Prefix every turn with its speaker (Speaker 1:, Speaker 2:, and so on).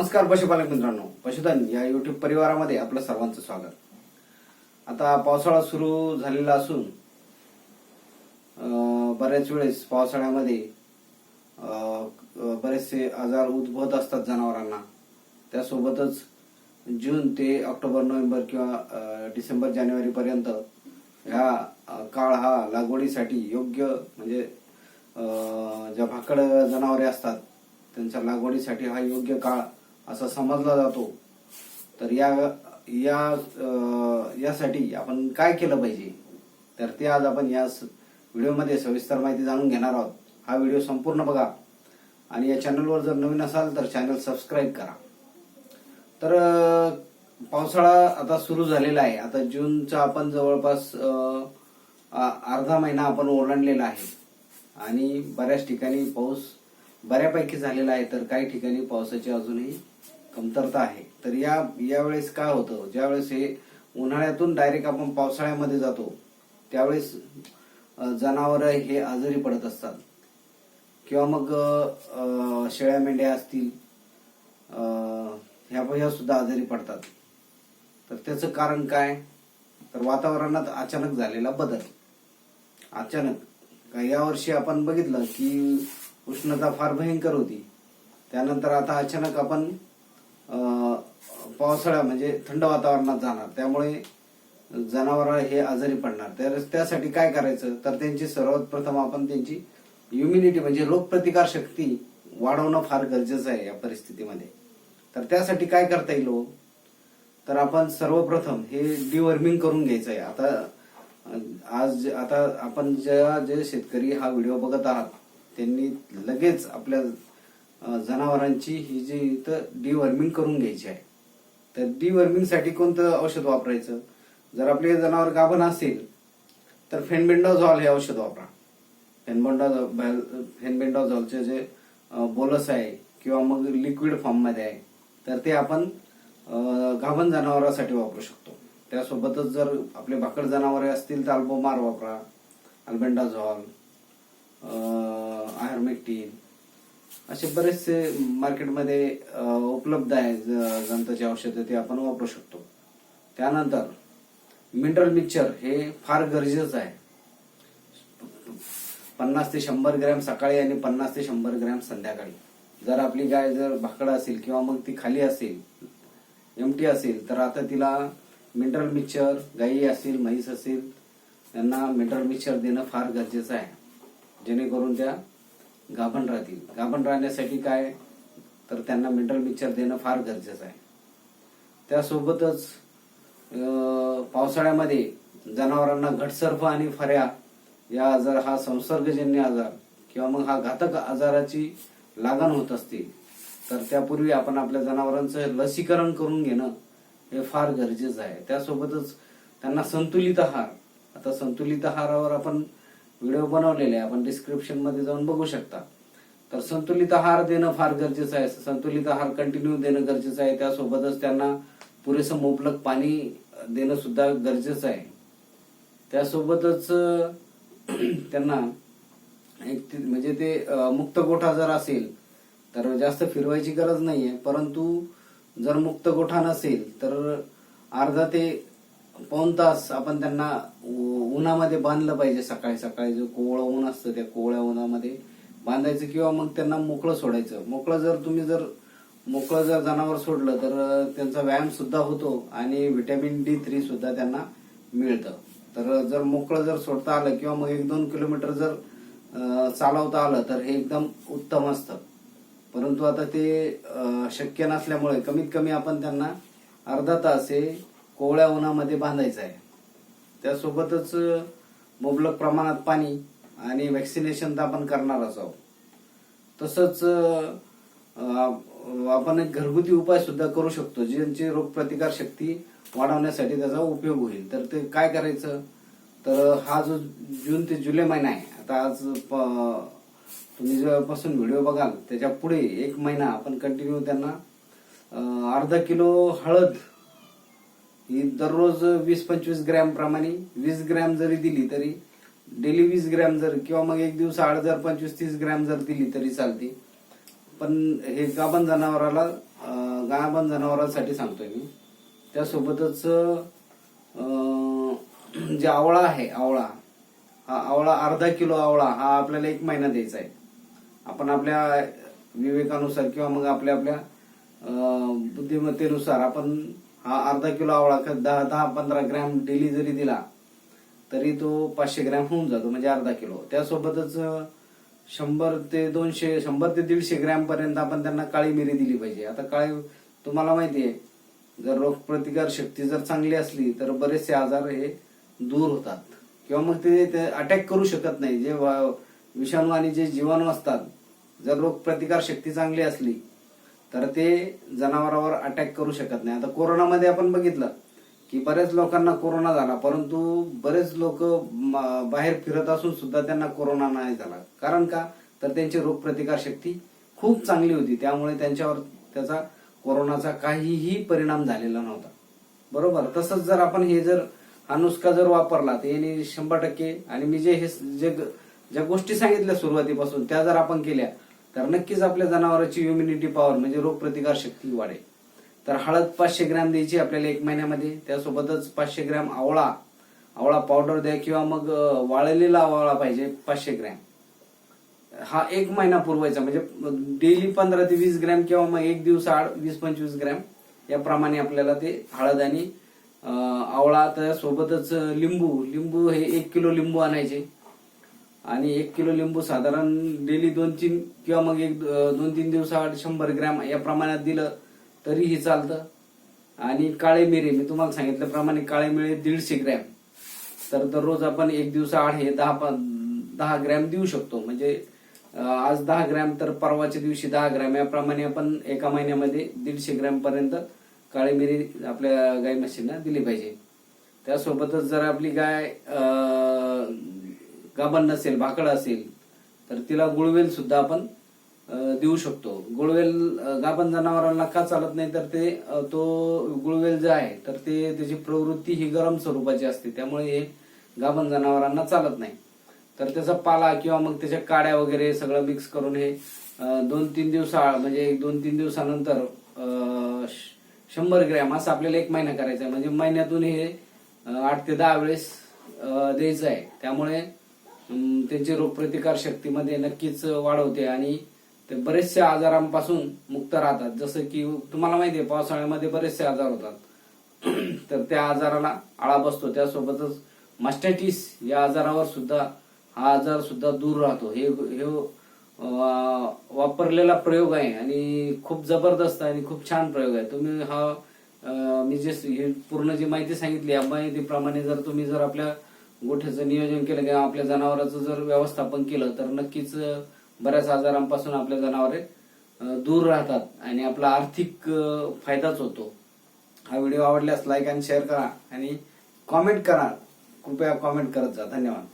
Speaker 1: नमस्कार पशुपालक मित्रांनो. पशुधन या युट्यूब परिवारामध्ये आपलं सर्वांचं स्वागत. आता पावसाळा सुरू झालेला असून बऱ्याच वेळेस पावसाळ्यामध्ये बरेचसे आजार उद्भवत असतात जनावरांना. त्यासोबतच जून ते ऑक्टोबर नोव्हेंबर किंवा डिसेंबर जानेवारी पर्यंत ह्या काळ हा लागवडीसाठी योग्य म्हणजे ज्या भाकड जनावरे असतात त्यांच्या लागवडीसाठी हा योग्य काळ असा समजला जातो. तर या या यासाठी आपण काय केलं पाहिजे? तर ते आज आपण या स- व्हिडिओमध्ये सविस्तर माहिती जाणून घेणार आहोत. हा व्हिडिओ संपूर्ण बघा. आणि या चॅनलवर जर नवीन असाल तर चॅनल सबस्क्राईब करा. तर पावसाळा आता सुरू झालेला आहे. आता जूनचा आपण जवळपास अर्धा महिना आपण ओलांडलेला आहे. आणि बऱ्याच ठिकाणी पाऊस बऱ्यापैकी झालेला आहे. तर काही ठिकाणी पावसाची अजूनही कमतरता आहे. तर या यावेळेस काय होतं? ज्यावेळेस हे उन्हाळ्यातून डायरेक्ट आपण पावसाळ्यामध्ये जातो त्यावेळेस जनावर हे आजारी पडत असतात. किंवा मग शेळ्या मेंढ्या असतील ह्या ह्या सुद्धा आजारी पडतात. तर त्याचं कारण काय? तर वातावरणात अचानक झालेला बदल. अचानक. या यावर्षी आपण बघितलं की उष्णता फार भयंकर होती. त्यानंतर आता अचानक आपण पावसाळा म्हणजे थंड वातावरणात जाणार. त्यामुळे जनावर हे आजारी पडणार. तर त्यासाठी काय करायचं? तर त्यांची सर्वात प्रथम आपण त्यांची इम्युनिटी म्हणजे रोगप्रतिकार शक्ती वाढवणं फार गरजेचं आहे या परिस्थितीमध्ये. तर त्यासाठी काय करता येईल हो? तर आपण सर्वप्रथम हे डिवर्मिंग करून घ्यायचं आहे आता आज आता आपण ज्या जे शेतकरी हा व्हिडिओ बघत आहात त्यांनी लगेच आपल्या जनावरांची ही जी इथं डिवर्मिंग करून घ्यायची आहे. तर डिवर्मिंगसाठी कोणतं औषध वापरायचं? जर आपले जनावर गाभण असेल तर फेनबेंडॉझॉल हे औषध वापरा. फेनबेंडाझॉल फेनबेंडॉझॉलचे जे बोलस आहे किंवा मग लिक्विड फॉर्ममध्ये आहे तर ते आपण गाभण जनावरांसाठी वापरू शकतो. त्यासोबतच जर आपले भाकड जनावरे असतील तर अल्बोमार वापरा अल्बेंडाझॉल आयर्मेक्टिन असे बरेचसे मार्केटमध्ये उपलब्ध आहे ज- जंताची औषधं ते आपण वापरू शकतो. त्यानंतर मिनरल मिक्सचर हे फार गरजेचं आहे. पन्नास ते शंभर ग्रॅम सकाळी आणि पन्नास ते शंभर ग्रॅम संध्याकाळी. जर आपली गाय जर भाकड असेल किंवा मग ती खाली असेल एमटी असेल तर आता तिला मिनरल मिक्सचर गाई असेल म्हैस असेल त्यांना मिनरल मिक्सचर देणं फार गरजेचं आहे. जेणेकरून त्या गाभण राहतील. गाभण राहण्यासाठी काय? तर त्यांना मिनरल मिक्सर देणं फार गरजेचं आहे. त्यासोबतच पावसाळ्यामध्ये जनावरांना घटसर्फ आणि फऱ्या या आजार हा संसर्गजन्य आजार किंवा मग हा घातक आजाराची लागण होत असते तर त्यापूर्वी आपण आपल्या जनावरांचं लसीकरण करून घेणं हे फार गरजेचं आहे. त्यासोबतच त्यांना संतुलित आहार. आता संतुलित आहारावर आपण व्हिडिओ बनवलेले आहे. आपण डिस्क्रिप्शनमध्ये जाऊन बघू शकता. तर संतुलित आहार देणं फार गरजेचं आहे. संतुलित आहार कंटिन्यू देणं गरजेचं आहे. त्यासोबतच त्यांना पुरेसं मुबलक पाणी देणं सुद्धा गरजेचं आहे. त्यासोबतच त्यांना एक ते- म्हणजे ते मुक्त गोठा जर असेल तर जास्त फिरवायची गरज नाहीये. परंतु जर मुक्त गोठा नसेल तर अर्धा ते पाऊन तास आपण त्यांना उन्हामध्ये बांधलं पाहिजे सकाळी सकाळी जो कोवळं ऊन असतं त्या कोवळ्या उन्हामध्ये बांधायचं किंवा मग त्यांना मोकळं सोडायचं. मोकळं जर तुम्ही जर मोकळं जर जनावर सोडलं तर त्यांचा व्यायाम सुद्धा होतो आणि व्हिटॅमिन डी थ्री सुद्धा त्यांना मिळतं. तर जर मोकळं जर सोडता आलं किंवा मग एक दोन किलोमीटर जर चालवता आलं तर हे एकदम उत्तम असतं. परंतु आता ते शक्य नसल्यामुळे कमीत कमी आपण त्यांना अर्धा तास हे कोवळ्या उन्हामध्ये बांधायचं आहे. त्यासोबतच मुबलक प्रमाणात पाणी आणि व्हॅक्सिनेशन तर आपण करणारच आहोत. तसंच आपण एक घरगुती उपाय सुद्धा करू शकतो ज्यांची रोगप्रतिकार शक्ती वाढवण्यासाठी त्याचा उपयोग होईल. तर ते काय करायचं? तर हा जो जून ते जुलै महिना आहे आता आज प- तुम्ही जेव्हापासून व्हिडिओ बघाल त्याच्या पुढे एक महिना आपण कंटिन्यू त्यांना अर्धा किलो हळद ही दररोज वीस पंचवीस ग्रॅम प्रमाणे वीस ग्रॅम जरी दिली तरी डेली वीस ग्रॅम जर किंवा मग एक दिवस आठ हजार पंचवीस तीस ग्रॅम जर दिली तरी चालते. पण हे गाभण जनावराला गाभण जनावरांसाठी सांगतोय मी. त्यासोबतच जे आवळा आहे आवळा हा आवळा अर्धा किलो आवळा हा आपल्याला एक महिना द्यायचा आहे. आपण आपल्या विवेकानुसार किंवा मग आपल्या आपल्या बुद्धिमत्तेनुसार आपण हा अर्धा किलो आवळा दहा दहा पंधरा ग्रॅम डेली जरी दिला तरी तो पाचशे ग्रॅम होऊन जातो म्हणजे अर्धा किलो. त्यासोबतच शंभर ते दोनशे शंभर ते दीडशे ग्रॅम पर्यंत आपण त्यांना काळी मिरी दिली पाहिजे. आता काळी तुम्हाला माहिती आहे जर रोगप्रतिकार शक्ती जर चांगली असली तर बरेचसे आजार हे दूर होतात. किंवा मग ते अटॅक करू शकत नाही. जे वा- विषाणू आणि जे जीवाणू असतात जर रोगप्रतिकार शक्ती चांगली असली तर ते जनावरावर अटॅक करू शकत नाही. आता कोरोनामध्ये आपण बघितलं की बऱ्याच लोकांना कोरोना झाला परंतु बरेच लोक बाहेर फिरत असून सुद्धा त्यांना कोरोना नाही झाला. कारण का? तर त्यांची रोगप्रतिकार शक्ती खूप चांगली होती. त्यामुळे त्यांच्यावर त्याचा कोरोनाचा काहीही परिणाम झालेला नव्हता. बरोबर? तसंच जर आपण हे जर हा नुसका जर वापरला तर याने शंभर टक्के आणि मी जे हे जे ग- ज्या गोष्टी सांगितल्या सुरुवातीपासून त्या जर आपण केल्या तर नक्कीच आपल्या जनावरांची इम्युनिटी पॉवर म्हणजे रोगप्रतिकार शक्ती वाढेल. तर हळद पाचशे ग्रॅम द्यायची आपल्याला एक महिन्यामध्ये. त्यासोबतच पाचशे ग्रॅम आवळा. आवळा पावडर द्या किंवा मग वाळलेला आवळा पाहिजे पाचशे ग्रॅम. हा एक महिना पुरवायचा. म्हणजे डेली पंधरा ते वीस ग्रॅम किंवा मग एक दिवस आड वीस पंचवीस ग्रॅम याप्रमाणे आपल्याला ते हळद आणि आवळा. त्यासोबतच लिंबू. लिंबू हे एक किलो लिंबू आणायचे. आणि एक किलो लिंबू साधारण डेली दोन तीन किंवा मग एक दोन तीन दिवसाआड शंभर ग्रॅम या प्रमाणात दिलं तरीही चालतं. आणि काळे मिरे मी तुम्हाला सांगितल्याप्रमाणे काळे मिरे दीडशे ग्रॅम. तर दररोज आपण एक दिवसाआड हे दहा प- दहा ग्रॅम देऊ शकतो. म्हणजे आज दहा ग्रॅम तर परवाच्या दिवशी दहा ग्रॅम. याप्रमाणे आपण एका महिन्यामध्ये दीडशे ग्रॅम पर्यंत काळी मिरी आपल्या गाई म्हशींना दिली पाहिजे. त्यासोबतच जर आपली गाय अं, गाभण नसेल भाकड असेल तर तिला गुळवेल सुद्धा आपण देऊ शकतो. गुळवेल गाभण जनावरांना का चालत नाही तर ते तो गुळवेल जे आहे तर ते त्याची प्रवृत्ती ही गरम स्वरूपाची असते. त्यामुळे हे गाभण जनावरांना चालत नाही. तर त्याचा पाला किंवा मग त्याच्या काड्या वगैरे सगळं मिक्स करून हे दोन तीन दिवसा म्हणजे एक दोन तीन दिवसानंतर श- शंभर ग्रॅम असं आपल्याला एक महिना करायचा आहे. म्हणजे महिन्यातून हे आठ ते दहा वेळेस द्यायचं आहे. त्यामुळे त्यांची रोगप्रतिकार शक्तीमध्ये नक्कीच वाढ होते आणि ते बरेचशा आजारांपासून मुक्त राहतात. जसं की तुम्हाला माहिती आहे पावसाळ्यामध्ये बरेचसे आजार होतात. तर त्या आजाराला आळा बसतो. त्यासोबतच मास्टायटिस या आजारावर सुद्धा हा आजार सुद्धा दूर राहतो. हे हे वापरलेला प्रयोग आहे आणि खूप जबरदस्त आणि खूप छान प्रयोग आहे. तुम्ही हा मी जे हे पूर्ण जी माहिती सांगितली या माहितीप्रमाणे जर तुम्ही जर आपल्या गोठ्याचं नियोजन केलं किंवा आपल्या जनावरांचं जर व्यवस्थापन केलं तर नक्कीच बऱ्याच आजारांपासून आपल्या जनावरे दूर राहतात आणि आपला आर्थिक फायदाच होतो. हा व्हिडिओ आवडल्यास लाईक आणि शेअर करा आणि कॉमेंट करा. कृपया कॉमेंट करत जा. धन्यवाद.